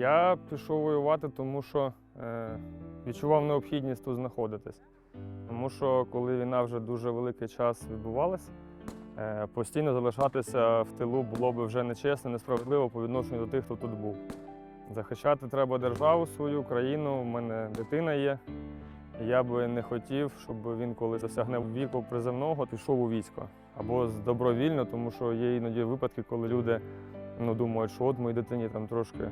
Я пішов воювати, тому що е, відчував необхідність тут знаходитись. Тому що коли війна вже дуже великий час відбувалася, е, постійно залишатися в тилу було б вже нечесно, несправедливо по відношенню до тих, хто тут був. Захищати треба державу свою, країну. У мене дитина є. Я би не хотів, щоб він, коли досягне віку приземного, пішов у військо або добровільно, тому що є іноді випадки, коли люди ну, думають, що от моїй дитині там трошки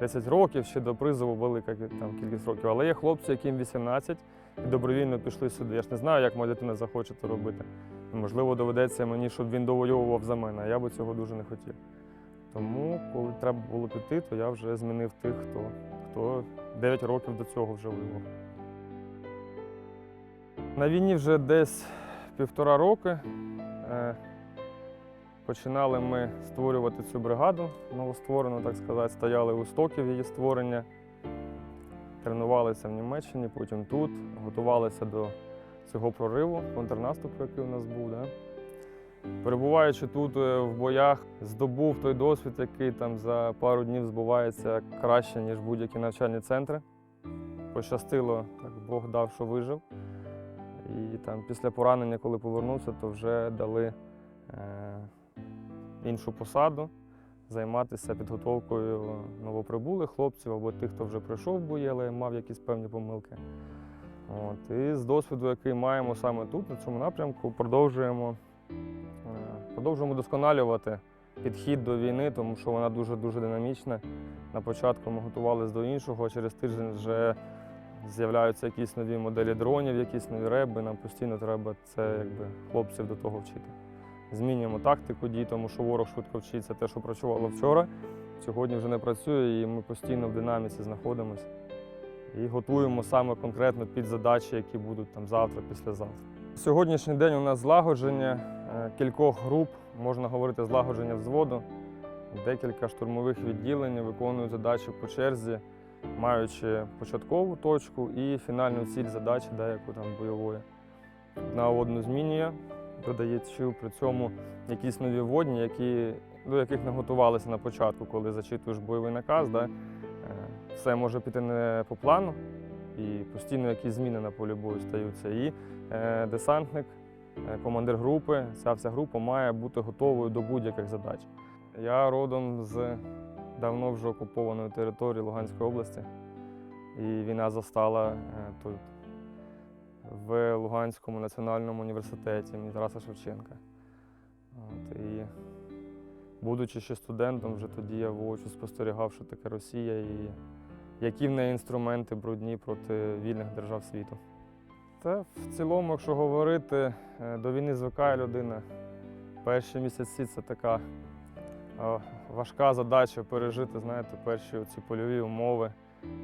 10 років, ще до призову велика там, кількість років. Але є хлопці, яким 18 і добровільно пішли сюди. Я ж не знаю, як моя дитина захоче це робити. Можливо, доведеться мені, щоб він довоював за мене, а я би цього дуже не хотів. Тому, коли треба було піти, то я вже змінив тих, хто, хто 9 років до цього вже воював. На війні вже десь півтора роки. Починали ми створювати цю бригаду новостворену, так сказати, стояли у стоків її створення, тренувалися в Німеччині, потім тут, готувалися до цього прориву, контрнаступу, який у нас був. Да? Перебуваючи тут е, в боях, здобув той досвід, який там за пару днів збувається краще, ніж будь-які навчальні центри. Пощастило, так Бог дав, що вижив. І там після поранення, коли повернувся, то вже дали е, іншу посаду, займатися підготовкою новоприбулих хлопців або тих, хто вже прийшов в бої, але мав якісь певні помилки. От. І з досвіду, який маємо саме тут, на цьому напрямку, продовжуємо, е, продовжуємо досконалювати підхід до війни, тому що вона дуже-дуже динамічна. На початку ми готувалися до іншого, а через тиждень вже з'являються якісь нові моделі дронів, якісь нові реби. Нам постійно треба це якби, хлопців до того вчити. Змінюємо тактику дій, тому що ворог швидко вчиться. Те, що працювало вчора, сьогодні вже не працює, і ми постійно в динаміці знаходимося. І готуємо саме конкретно під задачі, які будуть там завтра, післязавтра. Сьогоднішній день у нас злагодження е, кількох груп, можна говорити, злагодження взводу. Декілька штурмових відділень виконують задачі по черзі, маючи початкову точку і фінальну ціль задачі, деяку там бойової. На одну змінює, додаючи при цьому якісь нові водні, які, до яких не готувалися на початку, коли зачитуєш бойовий наказ. Да? е, Все може піти не по плану, і постійно якісь зміни на полі бою стаються. І е, десантник, е, командир групи, ця вся група має бути готовою до будь-яких задач. Я родом з давно вже окупованої території Луганської області, і війна застала е, тут в Луганському національному університеті імені Тараса Шевченка. От, і будучи ще студентом, вже тоді я воочу спостерігав, що таке Росія і які в неї інструменти брудні проти вільних держав світу. Та в цілому, якщо говорити, е, до війни звикає людина. Перші місяці це така е, важка задача пережити, знаєте, перші ці польові умови.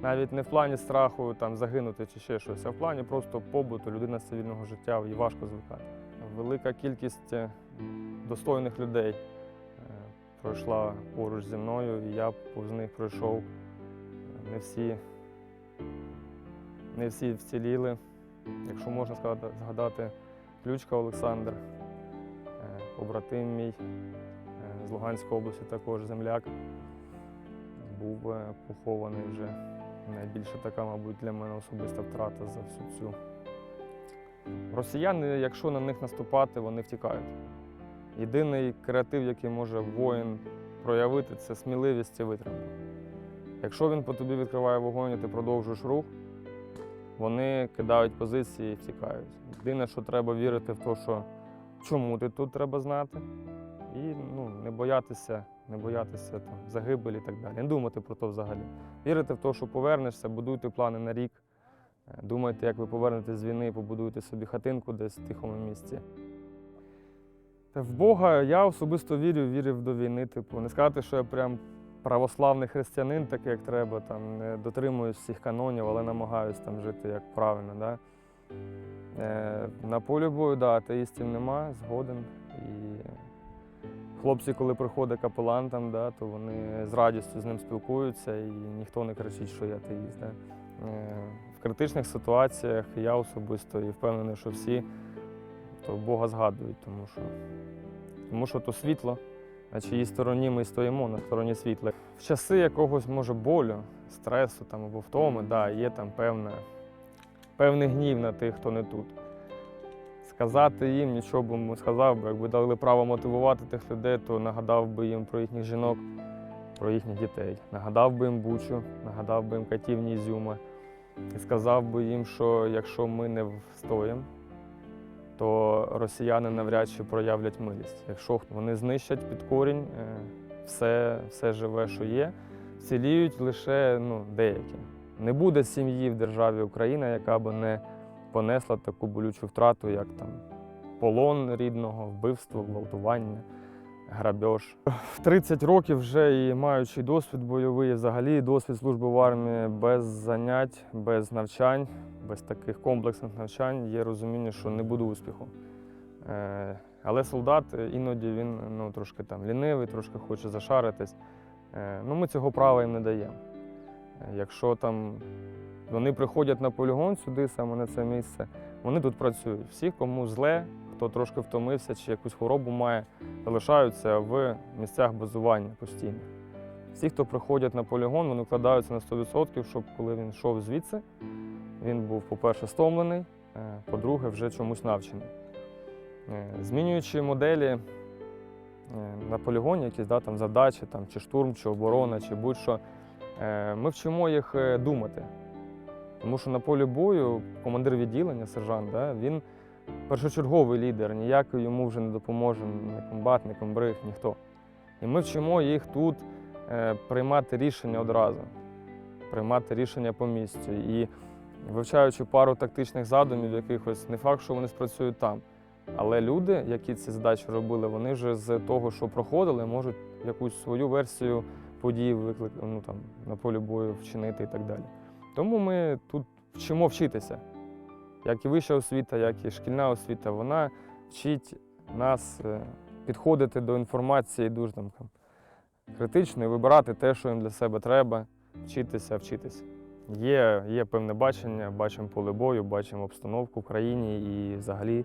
Навіть не в плані страху там, загинути чи ще щось, а в плані просто побуту, людина з цивільного життя, їй важко звикати. Велика кількість е, достойних людей е, пройшла поруч зі мною, і я повз них пройшов. Не всі, не всі вціліли. Якщо можна згадати Ключка Олександр, е, побратим мій з Луганської області, також земляк, був е, похований вже. Найбільша така, мабуть, для мене особиста втрата за всю цю. Росіяни, якщо на них наступати, вони втікають. Єдиний креатив, який може воїн проявити, це сміливість і витримка. Якщо він по тобі відкриває вогонь, і ти продовжуєш рух, вони кидають позиції і втікають. Єдине, що треба вірити в те, що чому ти тут треба знати, і ну, не боятися, не боятися там, загибелі і так далі. Не думати про це взагалі. Вірити в те, що повернешся, будуйте плани на рік. Е, Думайте, як ви повернетесь з війни, побудуєте собі хатинку десь в тихому місці. Та в Бога я особисто вірю, вірив до війни. Типу, не сказати, що я прям православний християнин, такий, як треба, там, не дотримуюсь всіх канонів, але намагаюся там жити як правильно. Да? Е, на полі бою, да, атеїстів нема, згоден. І хлопці, коли приходить капелан, там, да, то вони з радістю з ним спілкуються і ніхто не кричить, що я атеїст. Да? Е, в критичних ситуаціях я особисто і впевнений, що всі то Бога згадують, тому що, тому що то світло, на чиїй стороні ми стоїмо, на стороні світла. В часи якогось може болю, стресу там, або втоми, да, є там певна, певний гнів на тих, хто не тут. Сказати їм нічого б не сказав би, якби дали право мотивувати тих людей, то нагадав би їм про їхніх жінок, про їхніх дітей. Нагадав би їм Бучу, нагадав би їм катівні Ізюма. І сказав би їм, що якщо ми не встоїмо, то росіяни навряд чи проявлять милість. Якщо вони знищать під корінь е, все, все живе, що є, вціліють лише ну, деякі. Не буде сім'ї в державі Україна, яка би не понесла таку болючу втрату, як там полон рідного, вбивство, гвалтування, грабеж. В 30 років вже і маючи досвід бойовий, взагалі досвід служби в армії без занять, без навчань, без таких комплексних навчань є розуміння, що не буде успіху. Е, Але солдат е, іноді він ну, трошки там лінивий, трошки хоче зашаритись. Е, Ну, ми цього права їм не даємо. Якщо там вони приходять на полігон сюди, саме на це місце, вони тут працюють. Всі, кому зле, хто трошки втомився чи якусь хворобу має, залишаються в місцях базування постійно. Всі, хто приходять на полігон, вони вкладаються на 100%, щоб коли він йшов звідси, він був, по-перше, стомлений, е, по-друге, вже чомусь навчений. Е, Змінюючи моделі е, на полігоні, якісь да, там, задачі, там, чи штурм, чи оборона, чи будь-що, ми вчимо їх думати. Тому що на полі бою командир відділення, сержант, да, він першочерговий лідер, ніякий йому вже не допоможе ні комбат, ні комбриг, ніхто. І ми вчимо їх тут е, приймати рішення одразу, приймати рішення по місцю. І вивчаючи пару тактичних задумів, якихось, не факт, що вони спрацюють там. Але люди, які ці задачі робили, вони вже з того, що проходили, можуть якусь свою версію подій виклик, ну, на полі бою вчинити і так далі. Тому ми тут вчимо вчитися. Як і вища освіта, як і шкільна освіта, вона вчить нас е, підходити до інформації дуже там, критично і вибирати те, що їм для себе треба, вчитися, вчитися. Є, є певне бачення, бачимо поле бою, бачимо обстановку в країні і взагалі.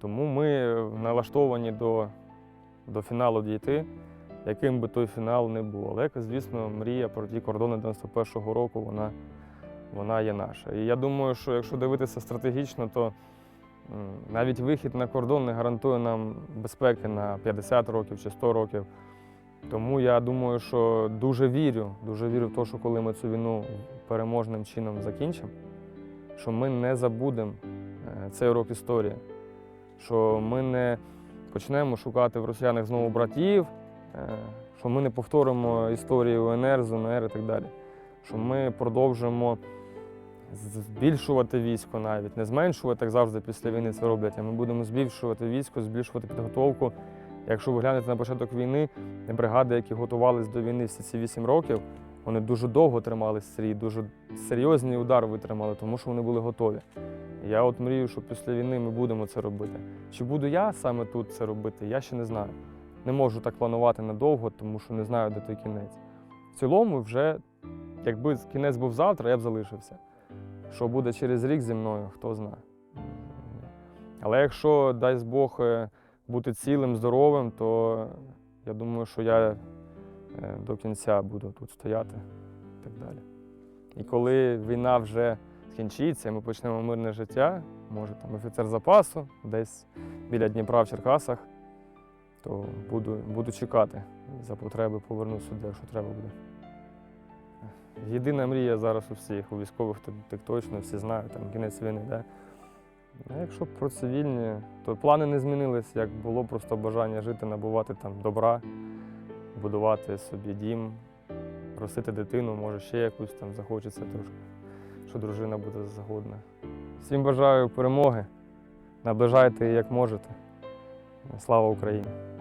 Тому ми налаштовані до, до фіналу дійти, яким би той фінал не був. Але, звісно, мрія про ті кордони 91-го року, вона вона є наша. І я думаю, що якщо дивитися стратегічно, то навіть вихід на кордон не гарантує нам безпеки на 50 років чи 100 років. Тому я думаю, що дуже вірю, дуже вірю в те, що коли ми цю війну переможним чином закінчимо, що ми не забудемо е, цей урок історії, що ми не почнемо шукати в росіянах знову братів, е, що ми не повторимо історію УНР, ЗУНР і так далі що ми продовжимо збільшувати військо навіть, не зменшувати, як завжди після війни це роблять, а ми будемо збільшувати військо, збільшувати підготовку. Якщо ви глянете на початок війни, бригади, які готувалися до війни всі ці вісім років, вони дуже довго тримали стрій, дуже серйозний удар витримали, тому що вони були готові. Я от мрію, що після війни ми будемо це робити. Чи буду я саме тут це робити, я ще не знаю. Не можу так планувати надовго, тому що не знаю, де той кінець. В цілому, вже якби кінець був завтра, я б залишився. Що буде через рік зі мною, хто знає. Але якщо дасть Бог е, бути цілим, здоровим, то я думаю, що я е, до кінця буду тут стояти і так далі. І коли війна вже скінчиться, ми почнемо мирне життя, може там офіцер запасу, десь біля Дніпра в Черкасах, то буду, буду чекати за потреби повернусь сюди, якщо треба буде. Єдина мрія зараз у всіх, у військових так, точно, всі знають, там кінець війни. Да? А якщо про цивільні, то плани не змінились, як було просто бажання жити, набувати там добра, будувати собі дім, ростити дитину, може ще якусь там захочеться трошки, що дружина буде згодна. Всім бажаю перемоги, наближайте як можете. Слава Україні!